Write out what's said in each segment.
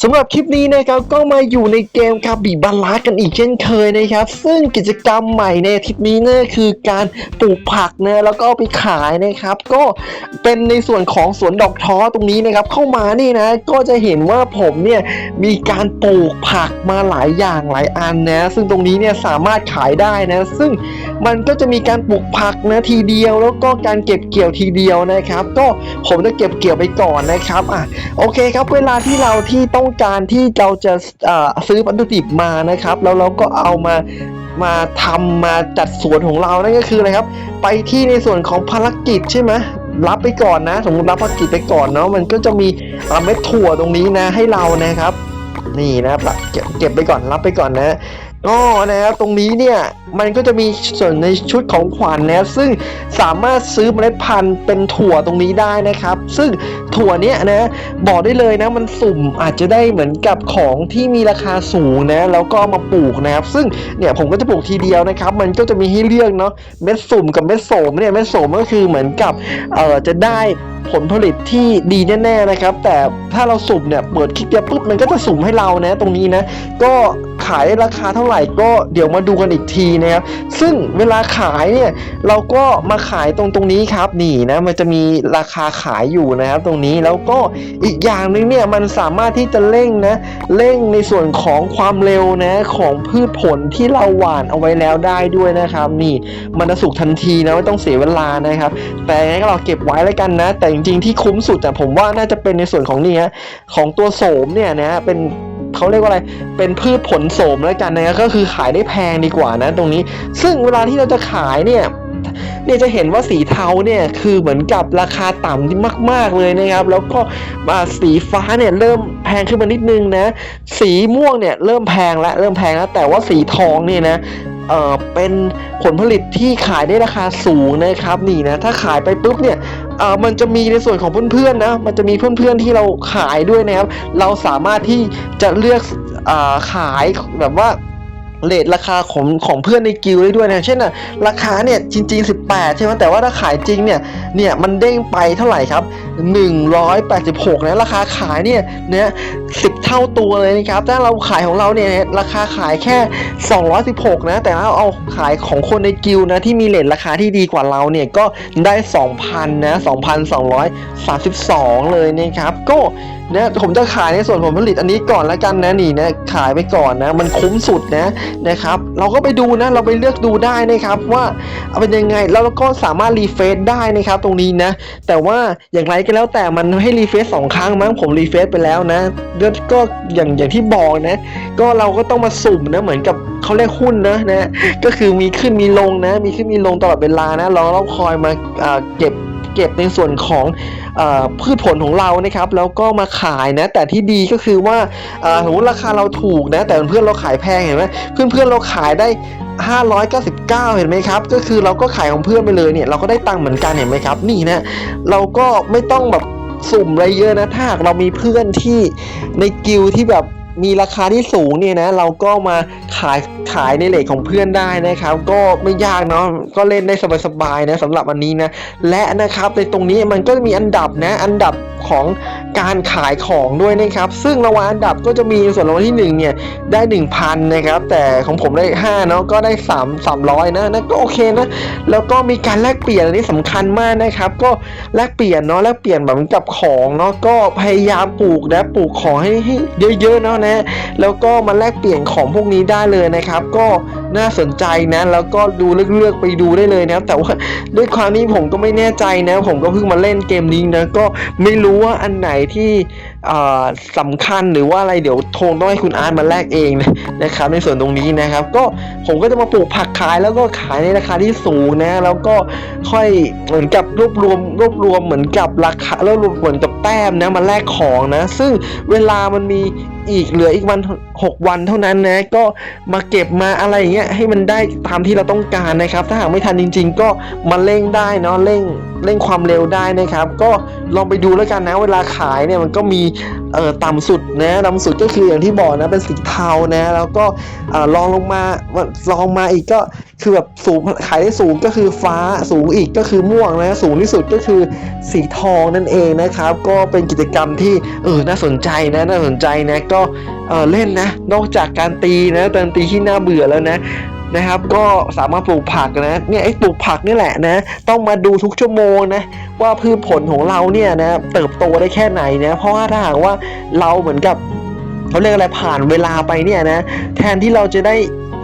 สำหรับคลิปนี้นะครับก็มาอยู่ในเกมคาบิบาลากันอีกเช่นเคยนะครับ ซึ่งกิจกรรมใหม่ในอาทิตย์นี้เนี่ยคือการปลูกผักนะแล้วก็ไปขายนะครับ ก็เป็นในส่วนของสวนดอกท้อตรงนี้นะครับ เข้ามานี่นะก็จะเห็นว่าผมเนี่ยมีการปลูกผักมาหลายอย่างหลายอันนะซึ่งตรงนี้เนี่ยสามารถขายได้นะ ซึ่ง มันก็จะมีการปลูกผักนะทีเดียว แล้วก็การเก็บเกี่ยวทีเดียวนะครับ ก็ผมจะเก็บเกี่ยวไปก่อนนะครับอะโอเคครับเวลาที่เราที่ต้องการที่เราจะเอ่อซื้อวัตถุดิบมานะครับ แล้วเราก็เอามามาทำมาจัดสวนของเรานั่นก็คืออะไรครับ ไปที่ในส่วนของภารกิจใช่ไหมรับไปก่อนนะ สมมติรับภารกิจไปก่อนเนาะมันก็จะมีเอ่อเม็ดถั่วตรงนี้นะให้เรานะครับ นี่นะครับเก็บเก็บไปก่อนรับไปก่อนนะ ก็นะครับตรงนี้เนี่ยมันก็จะมีส่วนในชุดของขวัญนะซึ่งสามารถซื้อเมล็ดพันธุ์เป็นถั่วตรงนี้ได้นะครับ ซึ่งถั่วเนี้ยนะบอกได้เลยนะมันสุ่มอาจจะได้เหมือนกับของที่มีราคาสูงนะแล้วก็มาปลูกนะครับ ซึ่งเนี่ยผมก็จะปลูกทีเดียวนะครับ มันก็จะมีให้เลือกเนาะเม็ดสุ่มกับเม็ดโสมเนี่ยเม็ดโสมก็คือเหมือนกับเอ่อจะได้ผลผลิตที่ดีแน่ๆนะครับ แต่ถ้าเราสุ่มเนี่ยเปิดคลิกเดียวปุ๊บมันก็จะสุ่มให้เรานะตรงนี้นะ ก็ ขายราคาเท่าไหร่ก็เดี๋ยวมาดูกันอีกทีนะครับซึ่งเวลาขายเนี่ยเราก็มาขายตรงตรงนี้ครับนี่นะมันจะมีราคาขายอยู่นะครับตรงนี้แล้วก็อีกอย่างหนึ่งเนี่ยมันสามารถที่จะเร่งนะเร่งในส่วนของความเร็วนะของพืชผลที่เราหว่านเอาไว้แล้วได้ด้วยนะครับ นี่มันจะสุกทันทีนะไม่ต้องเสียเวลานะครับ แต่ยังไงก็เราเก็บไว้แล้วกันนะ แต่จริงๆที่คุ้มสุดแต่ผมว่าน่าจะเป็นในส่วนของนี่ฮะของตัวโสมเนี่ยนะเป็น เขาเรียกว่าอะไร เป็นพืชผลโสมแล้วกันนะก็คือขายได้แพงดีกว่านะตรงนี้ ซึ่งเวลาที่เราจะขายเนี่ยเนี่ยจะเห็นว่าสีเทาเนี่ยคือเหมือนกับราคาต่ำที่มาก ๆ เลยนะครับ แล้วก็สีฟ้าเนี่ยเริ่มแพงขึ้นมานิดนึงนะ สีม่วงเนี่ยเริ่มแพงแล้วเริ่มแพงแล้วแต่ว่าสีทองเนี่ยนะ เออเป็นผลผลิตที่ขายได้ราคาสูงนะครับนี่นะถ้าขายไปปุ๊บเนี่ยเออมันจะมีในส่วนของเพื่อนๆนะมันจะมีเพื่อนๆที่เราขายด้วยนะครับ เราสามารถที่จะเลือกอ่าขายแบบว่า เลทราคาของของเพื่อนในกิลด์ได้ด้วยนะเช่นน่ะราคาเนี่ยจริง ๆ 18 ใช่ไหมแต่ว่าถ้าขายจริงเนี่ยเนี่ยมันเด้งไปเท่าไหร่ครับ 186นะราคาขายเนี่ยเนี่ยสิบเท่าตัวเลยนะครับถ้าเราขายของเราเนี่ยราคาขายแค่ 216 นะ แต่ถ้าเอาขายของคนในกิลนะที่มีเลทราคาที่ดีกว่าเราเนี่ยก็ได้ 2,000นะ2,232 เลยนะครับก็ นะผมจะขายในส่วนผลผลิตอันนี้ก่อนแล้วกันนะนี่นะขายไปก่อนนะ มันคุ้มสุดนะนะครับ เราก็ไปดูนะเราไปเลือกดูได้นะครับว่าเอาเป็นยังไงแล้วเราก็สามารถรีเฟซได้นะครับตรงนี้นะ แต่ว่าอย่างไรก็แล้วแต่มันให้รีเฟซสองครั้งมั้งผมรีเฟซไปแล้วนะแล้วก็อย่างอย่างที่บอกนะ ก็เราก็ต้องมาสุ่มนะเหมือนกับเขาเรียกหุ้นนะนะก็คือมีขึ้นมีลงนะ มีขึ้นมีลงตลอดเวลานะเราต้องคอยมาเก็บ เก็บในส่วนของอพืชผลของเรานะครับ แล้วก็มาขายนะ แต่ที่ดีก็คือว่าสมมติราคาเราถูกนะ แต่เพื่อนเราขายแพงเห็นไหมเพื่อนเพื่อนเราขายได้ 599 เห็นไหมครับ ก็คือเราก็ขายของเพื่อนไปเลยเนี่ยเราก็ได้ตังค์เหมือนกันเห็นไหมครับ นี่นะเราก็ไม่ต้องแบบสุ่มอะไรเยอะนะถ้าหากเรามีเพื่อนที่ในกิลด์ที่แบบ มีราคาที่สูงเนี่ยนะ เราก็มาขายขายในเลทของเพื่อนได้นะครับ ก็ไม่ยากเนาะก็เล่นได้สบายๆนะสำหรับอันนี้นะ และนะครับในตรงนี้มันก็มีอันดับนะ อันดับ ของการขายของด้วยนะครับ ซึ่งรางวัลอันดับก็จะมีส่วนรางวัลที่หนึ่งเนี่ย ได้ 1,000 นะครับ แต่ของผมได้ 5 เนาะก็ได้ 3 300 นะนะก็โอเคนะ แล้วก็มีการแลกเปลี่ยนอันนี้สำคัญมากนะครับ ก็แลกเปลี่ยนเนาะแลกเปลี่ยนแบบกับของเนาะก็พยายามปลูกนะปลูกของให้ให้เยอะๆเนาะนะ แล้วก็มาแลกเปลี่ยนของพวกนี้ได้เลยนะครับ ก็ น่าสนใจนะ แล้วก็ดูเลือกๆไปดูได้เลยนะครับแต่ว่าด้วยความที่ผมก็ไม่แน่ใจนะ ผมก็เพิ่งมาเล่นเกมนี้นะก็ไม่รู้ว่าอันไหนที่อ่าสำคัญหรือว่าอะไรเดี๋ยวโทงต้องให้คุณอาร์ตมาแลกเองนะนะครับ ในส่วนตรงนี้นะครับ ก็ผมก็จะมาปลูกผักขายแล้วก็ขายในราคาที่สูงนะ แล้วก็ค่อยเหมือนกับรวบรวมรวบรวมเหมือนกับราคารวบรวมเหมือนกับแต้มนะมาแลกของนะ ซึ่งเวลามันมีอีกเหลืออีกวันหกวันเท่านั้นนะ ก็มาเก็บมาอะไรอย่างเงี้ยให้มันได้ตามที่เราต้องการนะครับ ถ้าหากไม่ทันจริง ๆ ก็มาเร่งได้เนาะเร่งเร่งความเร็วได้นะครับ ก็ลองไปดูแล้วกันนะ เวลาขายเนี่ยมันก็มีเอ่อต่ำสุดนะต่ำสุดก็คืออย่างที่บอกนะเป็นสีเทานะแล้วก็เออลองลงมาลองมาอีกก็คือแบบสูงขายได้สูงก็คือฟ้าสูงอีกก็คือม่วงนะสูงที่สุดก็คือสีทองนั่นเองนะครับ ก็เป็นกิจกรรมที่เออน่าสนใจนะน่าสนใจนะก็เล่นนะ นอกจากการตีนะการตีที่น่าเบื่อแล้วนะนะครับ ก็สามารถปลูกผักนะเนี่ยไอ้ปลูกผักนี่แหละนะ ต้องมาดูทุกชั่วโมงนะว่าพืชผลของเราเนี่ยนะเติบโตได้แค่ไหนนะเพราะว่าถ้าหากว่าเราเหมือนกับเขาเรียกอะไรผ่านเวลาไปเนี่ยนะแทนที่เราจะได้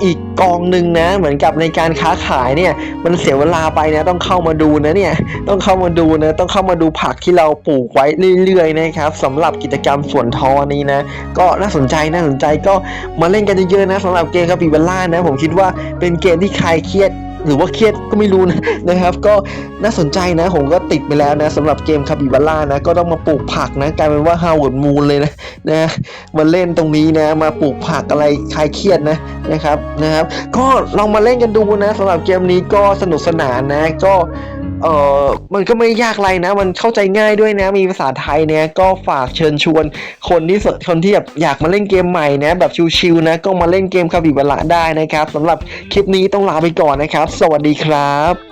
อีกกองหนึ่งนะ เหมือนกับในการค้าขายเนี่ย มันเสียเวลาไปนะ ต้องเข้ามาดูนะเนี่ย ต้องเข้ามาดูนะ ต้องเข้ามาดูผักที่เราปลูกไว้เรื่อยๆนะครับสำหรับกิจกรรมสวนทอนี้นะ ก็น่าสนใจน่าสนใจก็มาเล่นกันเยอะๆนะสำหรับเกมคาปิบาร่านะ ผมคิดว่าเป็นเกมที่คลายเครียด หรือว่าเครียดก็ไม่รู้นะนะครับ ก็น่าสนใจนะผมก็ติดไปแล้วนะสำหรับเกมคาบิบาร่านะก็ต้องมาปลูกผักนะกลายเป็นว่าฮาวเวิร์ดมูลเลยนะนะมาเล่นตรงนี้นะมาปลูกผักอะไรคลายเครียดนะนะครับนะครับ ก็ลองมาเล่นกันดูนะสำหรับเกมนี้ก็สนุกสนานนะก็ เออมันก็ไม่ยากไรนะ มันเข้าใจง่ายด้วยนะ มีภาษาไทยเนี่ยก็ฝากเชิญชวน คนที่สนคนที่แบบอยากมาเล่นเกมใหม่นะแบบชิวๆนะ ก็มาเล่นเกมคาบิบาระได้นะครับสำหรับคลิปนี้ต้องลาไปก่อนนะครับ สวัสดีครับ